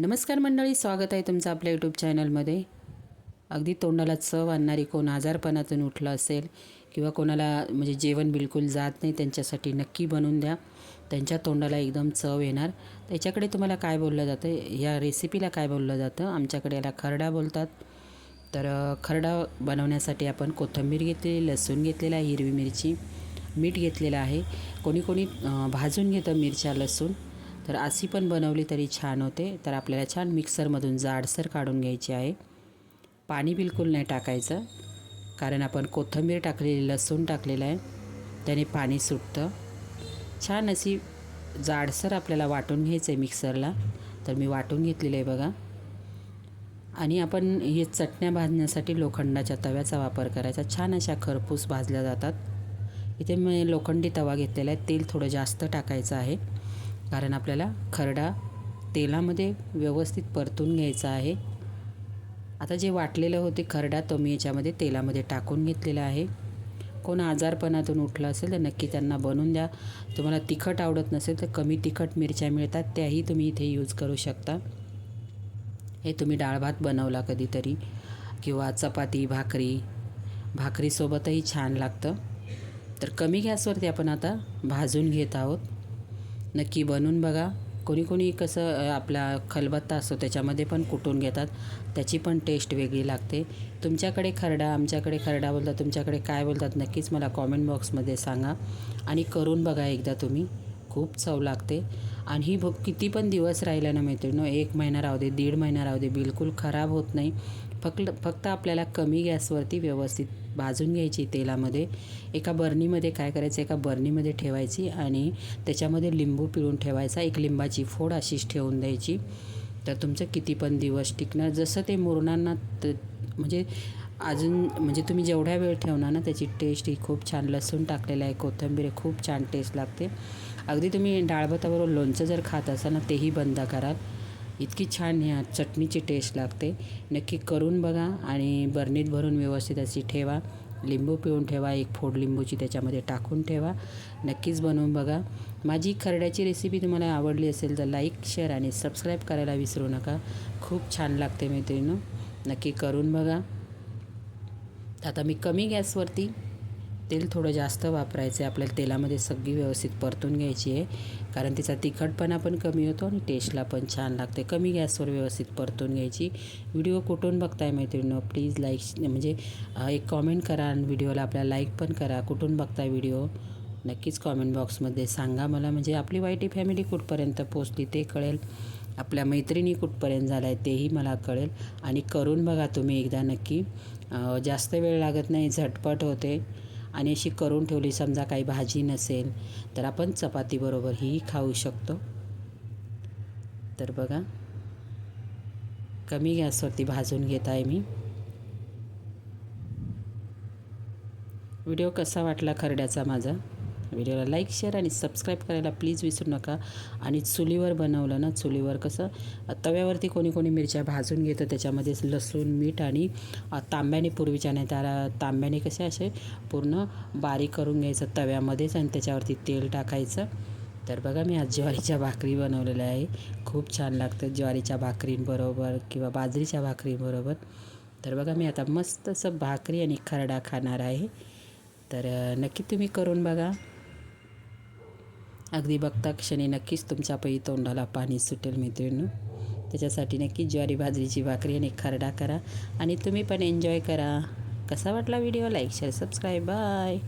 नमस्कार मंडळी स्वागत आहे तुमचं आपल्या यूट्यूब चॅनलमध्ये अगदी तोंडाला चव आणणारी कोण आजारपणातून उठलं असेल किंवा कोणाला म्हणजे जेवण बिलकुल जात नाही त्यांच्यासाठी नक्की बनवून द्या. त्यांच्या तोंडाला एकदम चव येणार. त्याच्याकडे तुम्हाला काय बोललं जातं या रेसिपीला काय बोललं जातं आमच्याकडे याला खरडा बोलतात. तर खरडा बनवण्यासाठी आपण कोथिंबीर घेतलेली लसूण घेतलेला आहे हिरवी मिरची मीठ घेतलेलं आहे. कोणी कोणी भाजून घेतं मिरच्या लसूण. तर अशी पण बनवली तरी छान होते. तर आपल्याला छान मिक्सरमधून जाडसर काढून घ्यायची आहे. पाणी बिलकुल नाही टाकायचं कारण आपण कोथिंबीर टाकलेली लसूण टाकलेलं आहे. त्याने पाणी सुटतं. छान अशी जाडसर आपल्याला वाटून घ्यायचं आहे मिक्सरला. तर मी वाटून घेतलेलं आहे बघा. आणि आपण हे चटण्या भाजण्यासाठी लोखंडाच्या तव्याचा वापर करायचा. छान अशा खरपूस भाजल्या जातात. इथे मी लोखंडी तवा घेतलेला आहे. तेल थोडं जास्त टाकायचं आहे. कारण आपल्याला खरडा तेलामध्ये व्यवस्थित परतून घ्यायचा आहे. आता जे वाटलेलं होते खरडा तो मी याच्यामध्ये तेलामध्ये टाकून घेतलेला आहे. कोण आजारपणातून उठलं असेल तर नक्की त्यांना बनवून द्या. तुम्हाला तिखट आवडत नसेल तर कमी तिखट मिरच्या मिळतात त्याही तुम्ही इथे यूज करू शकता. हे तुम्ही डाळ भात बनवला कधीतरी किंवा चपाती भाकरी भाकरीसोबतही छान लागतं. तर कमी गॅसवरती आपण आता भाजून घेत आहोत. नक्की बनवून बघा. कोणी कोणी कसं आपला खलबत्ता असतो त्याच्यामध्ये पण कुटून घेतात. त्याची पण टेस्ट वेगळी लागते. तुमच्याकडे खरडा आमच्याकडे खरडा बोलतात तुमच्याकडे काय बोलतात नक्कीच मला कॉमेंट बॉक्समध्ये सांगा. आणि करून बघा एकदा तुम्ही. खूप चव लागते. आणि ही भूक किती पण दिवस राहिला ना मैत्रिणी एक महिना राहू दे दीड महिना राहू दे बिलकुल खराब होत नाही. फक्त फक्त आपल्याला कमी गॅसवरती व्यवस्थित भाजून घ्यायची तेलामध्ये. एका बर्नीमध्ये काय करायचं? एका बर्नीमध्ये ठेवायची आणि त्याच्यामध्ये लिंबू पिळून ठेवायचा. एक लिंबाची फोड अशीच ठेवून द्यायची. तर तुमचं किती पण दिवस टिकणार. जसं ते मुरणांना त म्हणजे अजून म्हणजे तुम्ही जेवढ्या वेळ ठेवणार ना त्याची टेस्ट ही खूप छान लसूण टाकलेलं आहे. कोथिंबीर खूप छान टेस्ट लागते. अगदी तुम्ही डाळभाताबरोबर लोणचं जर खात असाल ना तेही बंद कराल इतकी छान ह्या चटणीची टेस्ट लागते. नक्की करून बघा आणि बर्नीत भरून व्यवस्थित अशी ठेवा. लिंबू पिळून ठेवा एक फोड लिंबूची त्याच्यामध्ये टाकून ठेवा. नक्कीच बनवून बघा. माझी खरड्याची रेसिपी तुम्हाला आवडली असेल तर लाईक शेअर आणि सबस्क्राईब करायला विसरू नका. खूप छान लागते मैत्रिणीनं. नक्की करून बघा. आता मी कमी गॅसवरती तेल थोडं जास्त वापरायचं आहे. आपल्याला तेलामध्ये सगळी व्यवस्थित परतून घ्यायची आहे. कारण तिचा तिखटपणा पण कमी होतो आणि टेस्टला पण छान लागते. कमी गॅसवर व्यवस्थित परतून घ्यायची. व्हिडिओ कुठून बघताय मैत्रिणीनं? प्लीज लाईक म्हणजे एक कॉमेंट करा आणि व्हिडिओला आपल्याला लाईक पण करा. कुठून बघताय व्हिडिओ? नक्कीच कॉमेंट बॉक्समध्ये सांगा मला. म्हणजे आपली वाईटी फॅमिली कुठपर्यंत पोचली ते कळेल. आपल्या मैत्रिणी कुठपर्यंत झाला आहे तेही मला कळेल. आणि करून बघा तुम्ही एकदा नक्की. जास्त वेळ लागत नाही. झटपट होते. आणि अशी करून ठेवली समजा काही भाजी नसेल तर आपण चपातीबरोबर ही खाऊ शकतो. तर बघा कमी गॅसवरती भाजून घेत आहे मी. व्हिडिओ कसा वाटला खरड्याचा माझा? व्हिडिओला लाईक शेअर आणि सबस्क्राईब करायला प्लीज विसरू नका. आणि चुलीवर बनवलं ना चुलीवर कसं तव्यावरती कोणी कोणी मिरच्या भाजून घेतं त्याच्यामध्ये लसूण मीठ आणि तांब्याने पूर्वीच्या नाही त्याला तांब्याने कसे असे पूर्ण बारीक करून घ्यायचं तव्यामध्येच आणि त्याच्यावरती तेल टाकायचं. तर बघा मी आज ज्वारीच्या भाकरी बनवलेल्या आहे. खूप छान लागतं ज्वारीच्या भाकरींबरोबर किंवा बाजरीच्या भाकरींबरोबर. तर बघा मी आता मस्त असं भाकरी आणि खरडा खाणार आहे. तर नक्की तुम्ही करून बघा. अगदी बघता क्षणी नक्कीच तुमच्या पै तोंडाला पाणी सुटेल मित्रांनो. त्याच्यासाठी नक्की ज्वारी बाजरीची भाकरी आणि खरडा करा आणि तुम्ही पण एन्जॉय करा. कसा वाटला video like share subscribe bye